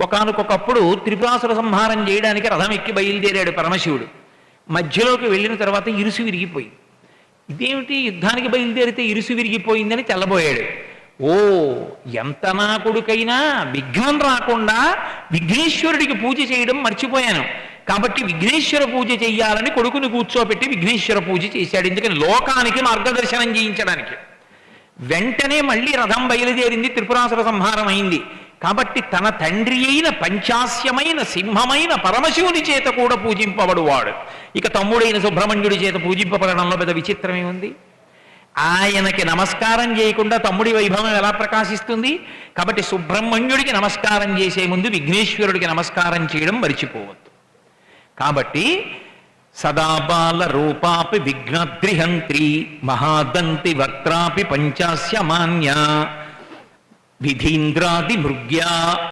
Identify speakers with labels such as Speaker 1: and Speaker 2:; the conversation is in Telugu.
Speaker 1: ఒకనకొకప్పుడు త్రిపురాసుర సంహారం చేయడానికి రథం ఎక్కి బయలుదేరాడు పరమశివుడు. మధ్యలోకి వెళ్ళిన తర్వాత ఇరుసు విరిగిపోయింది ఇదేమిటి? యుద్ధానికి బయలుదేరితే ఇరుసు విరిగిపోయిందని తెల్లబోయాడు. ఓ ఎంత నా కొడుకైనా విఘ్నం రాకుండా విఘ్నేశ్వరుడికి పూజ చేయడం మర్చిపోయాను. కాబట్టి విఘ్నేశ్వర పూజ చేయాలని కొడుకుని కూర్చోబెట్టి విఘ్నేశ్వర పూజ చేశాడు. ఎందుకని? లోకానికి మార్గదర్శనం చేయించడానికి. వెంటనే మళ్ళీ రథం బయలుదేరింది త్రిపురాసుర సంహారం అయింది. కాబట్టి తన తండ్రి అయిన పంచాస్యమైన సింహమైన పరమశివుని చేత కూడా పూజింపబడువాడు. ఇక తమ్ముడైన సుబ్రహ్మణ్యుడి చేత పూజింపబడడంలో పెద్ద విచిత్రమే ఉంది. ఆయనకి నమస్కారం చేయకుండా తమ్ముడి వైభవం ఎలా ప్రకాశిస్తుంది? కాబట్టి సుబ్రహ్మణ్యుడికి నమస్కారం చేసే ముందు విఘ్నేశ్వరుడికి నమస్కారం చేయడం మరిచిపోవద్దు. కాబట్టి సదాబాల రూపాపి విఘ్నద్రిహంత్రి మహాదంతి వక్త్రాపి పంచాస్యమాన్య विधीन्द्रादिमृग्या।